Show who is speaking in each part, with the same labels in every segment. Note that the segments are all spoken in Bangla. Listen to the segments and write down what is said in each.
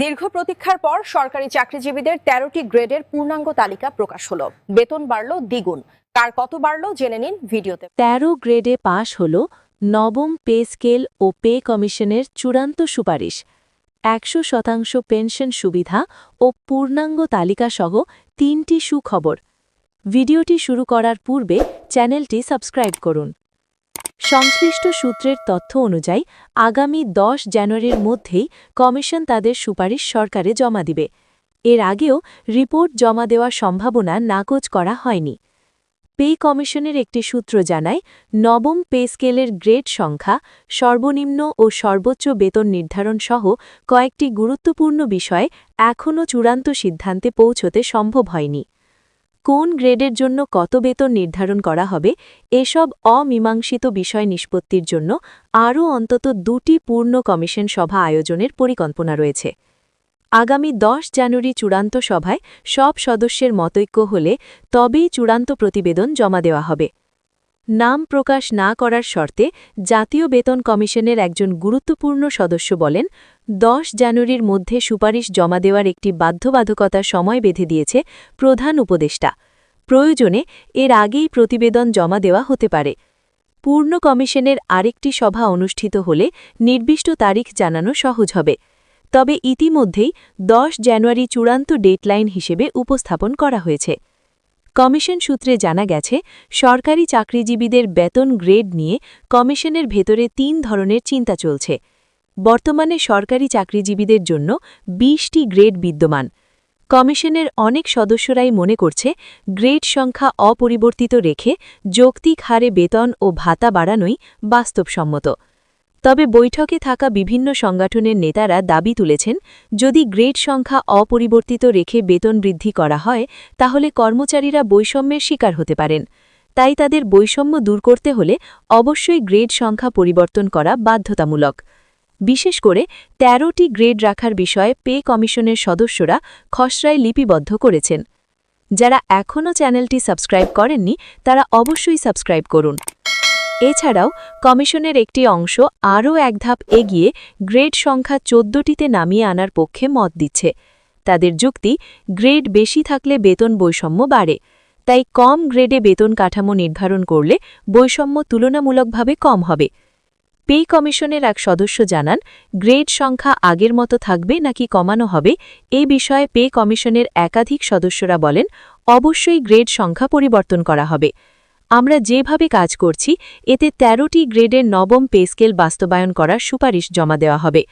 Speaker 1: দীর্ঘ প্রতীক্ষার পর সরকারি চাকরিজীবীদের তেরোটি গ্রেডের পূর্ণাঙ্গ তালিকা প্রকাশ হলো। বেতন বাড়ল দ্বিগুণ। কার কত বাড়ল জেনে নিন ভিডিওতে।
Speaker 2: তেরো গ্রেডে পাশ হল নবম পে স্কেল ও পে কমিশনের চূড়ান্ত সুপারিশ। একশো শতাংশ পেনশন সুবিধা ও পূর্ণাঙ্গ তালিকাসহ তিনটি সুখবর। ভিডিওটি শুরু করার পূর্বে চ্যানেলটি সাবস্ক্রাইব করুন। সংশ্লিষ্ট সূত্রের তথ্য অনুযায়ী, আগামী দশ জানুয়ারির মধ্যেই কমিশন তাদের সুপারিশ সরকারে জমা দিবে। এর আগেও রিপোর্ট জমা দেওয়ার সম্ভাবনা নাকচ করা হয়নি। পে কমিশনের একটি সূত্র জানায়, নবম পে স্কেলের গ্রেড সংখ্যা, সর্বনিম্ন ও সর্বোচ্চ বেতন নির্ধারণ সহ কয়েকটি গুরুত্বপূর্ণ বিষয়ে এখনও চূড়ান্ত সিদ্ধান্তে পৌঁছতে সম্ভব হয়নি। কোন গ্রেডের জন্য কত বেতন নির্ধারণ করা হবে, এসব অমীমাংসিত বিষয় নিষ্পত্তির জন্য আরও অন্তত দুটি পূর্ণ কমিশন সভা আয়োজনের পরিকল্পনা রয়েছে। আগামী দশ জানুয়ারি চূড়ান্ত সভায় সব সদস্যের মতৈক্য হলে তবেই চূড়ান্ত প্রতিবেদন জমা দেওয়া হবে। নাম প্রকাশ না করার শর্তে জাতীয় বেতন কমিশনের একজন গুরুত্বপূর্ণ সদস্য বলেন, দশ জানুয়ারির মধ্যে সুপারিশ জমা দেওয়ার একটি বাধ্যবাধকতা সময় বেঁধে দিয়েছে প্রধান উপদেষ্টা। প্রয়োজনে এর আগেই প্রতিবেদন জমা দেওয়া হতে পারে। পূর্ণ কমিশনের আরেকটি সভা অনুষ্ঠিত হলে নির্দিষ্ট তারিখ জানানো সহজ হবে। তবে ইতিমধ্যেই দশ জানুয়ারি চূড়ান্ত ডেটলাইন হিসেবে উপস্থাপন করা হয়েছে। কমিশন সূত্রে জানা গেছে, সরকারি চাকরিজীবীদের বেতন গ্রেড নিয়ে কমিশনের ভেতরে তিন ধরনের চিন্তা চলছে। বর্তমানে সরকারি চাকরিজীবীদের জন্য বিশটি গ্রেড বিদ্যমান। কমিশনের অনেক সদস্যরাই মনে করছে, গ্রেড সংখ্যা অপরিবর্তিত রেখে যৌক্তিক হারে বেতন ও ভাতা বাড়ানোই বাস্তবসম্মত। তবে বৈঠকে থাকা বিভিন্ন সংগঠনের নেতারা দাবি তুলেছেন, যদি গ্রেড সংখ্যা অপরিবর্তিত রেখে বেতন বৃদ্ধি করা হয়, তাহলে কর্মচারীরা বৈষম্যের শিকার হতে পারেন। তাই তাদের বৈষম্য দূর করতে হলে অবশ্যই গ্রেড সংখ্যা পরিবর্তন করা বাধ্যতামূলক। বিশেষ করে ১৩টি গ্রেড রাখার বিষয়ে পে কমিশনের সদস্যরা খসড়ায় লিপিবদ্ধ করেছেন। যারা এখনও চ্যানেলটি সাবস্ক্রাইব করেননি, তারা অবশ্যই সাবস্ক্রাইব করুন। এছাড়াও, কমিশনের একটি অংশ আরও এক ধাপ এগিয়ে গ্রেড সংখ্যা চোদ্দটিতে নামিয়ে আনার পক্ষে মত দিচ্ছে। তাদের যুক্তি, গ্রেড বেশি থাকলে বেতন বৈষম্য বাড়ে। তাই কম গ্রেডে বেতন কাঠামো নির্ধারণ করলে বৈষম্য তুলনামূলকভাবে কম হবে। পে কমিশনের এক সদস্য জানান, গ্রেড সংখ্যা আগের মতো থাকবে নাকি কমানো হবে এ বিষয়ে পে কমিশনের একাধিক সদস্যরা বলেন, অবশ্যই গ্রেড সংখ্যা পরিবর্তন করা হবে। আমরা যেভাবে কাজ করছি, এতে ১৩টি গ্রেডের নবম পে স্কেল বাস্তবায়ন করার সুপারিশ জমা দেওয়া হবে।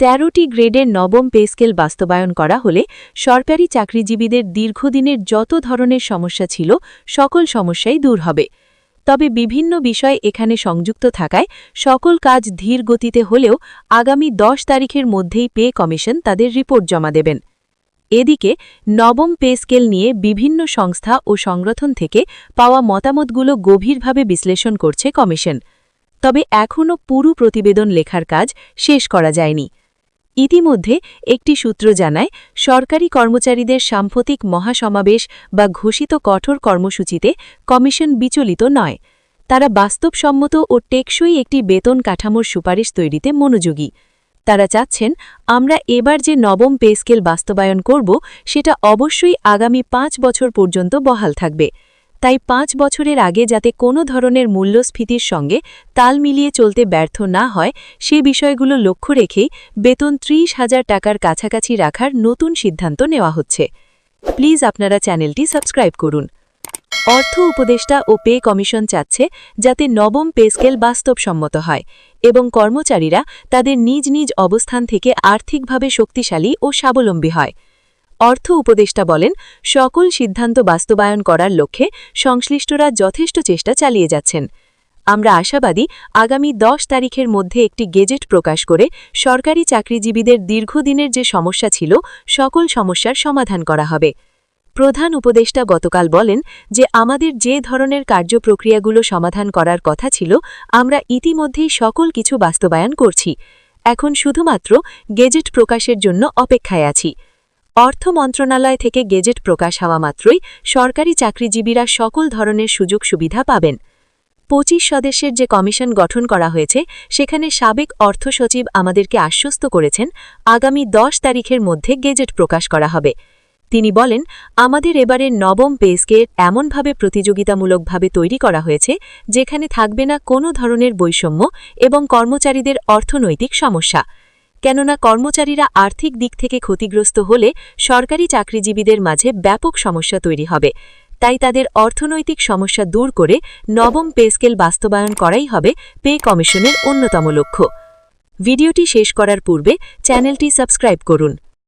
Speaker 2: ১৩টি গ্রেডের নবম পে স্কেল বাস্তবায়ন করা হলে সরকারি চাকরিজীবীদের দীর্ঘদিনের যত ধরনের সমস্যা ছিল, সকল সমস্যাই দূর হবে। তবে বিভিন্ন বিষয় এখানে সংযুক্ত থাকায় সকল কাজ ধীর গতিতে হলেও আগামী দশ তারিখের মধ্যেই পে কমিশন তাদের রিপোর্ট জমা দেবেন। এদিকে নবম পে স্কেল নিয়ে বিভিন্ন সংস্থা ও সংগঠন থেকে পাওয়া মতামতগুলো গভীরভাবে বিশ্লেষণ করছে কমিশন। তবে এখনও পুরো প্রতিবেদন লেখার কাজ শেষ করা যায়নি। ইতিমধ্যে একটি সূত্র জানায়, সরকারি কর্মচারীদের সাম্প্রতিক মহাসমাবেশ বা ঘোষিত কঠোর কর্মসূচিতে কমিশন বিচলিত নয়। তারা বাস্তবসম্মত ও টেকসই একটি বেতন কাঠামোর সুপারিশ তৈরিতে মনোযোগী। তারা চাচ্ছেন, আমরা এবার যে নবম পে স্কেল বাস্তবায়ন করব, সেটা অবশ্যই আগামী পাঁচ বছর পর্যন্ত বহাল থাকবে। তাই পাঁচ বছরের আগে যাতে কোনো ধরনের মূল্যস্ফীতির সঙ্গে তাল মিলিয়ে চলতে ব্যর্থ না হয়, সে বিষয়গুলো লক্ষ্য রেখেই বেতন ত্রিশ হাজার টাকার কাছাকাছি রাখার নতুন সিদ্ধান্ত নেওয়া হচ্ছে। প্লিজ আপনারা চ্যানেলটি সাবস্ক্রাইব করুন। অর্থ উপদেষ্টা ও পে কমিশন চাচ্ছে যাতে নবম পে স্কেল বাস্তবসম্মত হয় এবং কর্মচারীরা তাদের নিজ নিজ অবস্থান থেকে আর্থিকভাবে শক্তিশালী ও স্বাবলম্বী হয়। অর্থ উপদেষ্টা বলেন, সকল সিদ্ধান্ত বাস্তবায়ন করার লক্ষ্যে সংশ্লিষ্টরা যথেষ্ট চেষ্টা চালিয়ে যাচ্ছেন। আমরা আশাবাদী আগামী দশ তারিখের মধ্যে একটি গেজেট প্রকাশ করে সরকারি চাকরিজীবীদের দীর্ঘদিনের যে সমস্যা ছিল, সকল সমস্যার সমাধান করা হবে। প্রধান উপদেষ্টা গতকাল বলেন যে আমাদের যে ধরনের কার্যপ্রক্রিয়াগুলো সমাধান করার কথা ছিল, আমরা ইতিমধ্যেই সকল কিছু বাস্তবায়ন করছি। এখন শুধুমাত্র গেজেট প্রকাশের জন্য অপেক্ষায় আছি। অর্থ মন্ত্রণালয় থেকে গেজেট প্রকাশ হওয়া মাত্রই সরকারি চাকরিজীবীরা সকল ধরনের সুযোগ সুবিধা পাবেন। পঁচিশ সদস্যের যে কমিশন গঠন করা হয়েছে, সেখানে সাবেক অর্থ সচিব আমাদেরকে আশ্বস্ত করেছেন, আগামী দশ তারিখের মধ্যে গেজেট প্রকাশ করা হবে। তিনি বলেন, আমাদের এবারের নবম পে এমনভাবে প্রতিযোগিতামূলকভাবে তৈরি করা হয়েছে, যেখানে থাকবে না কোনো ধরনের বৈষম্য এবং কর্মচারীদের অর্থনৈতিক সমস্যা। কেননা কর্মচারীরা আর্থিক দিক থেকে ক্ষতিগ্রস্ত হলে সরকারি চাকরিজীবীদের মাঝে ব্যাপক সমস্যা তৈরি হবে। তাই তাদের অর্থনৈতিক সমস্যা দূর করে নবম পে স্কেল বাস্তবায়ন করাই হবে পে কমিশনের অন্যতম লক্ষ্য। ভিডিওটি শেষ করার পূর্বে চ্যানেলটি সাবস্ক্রাইব করুন।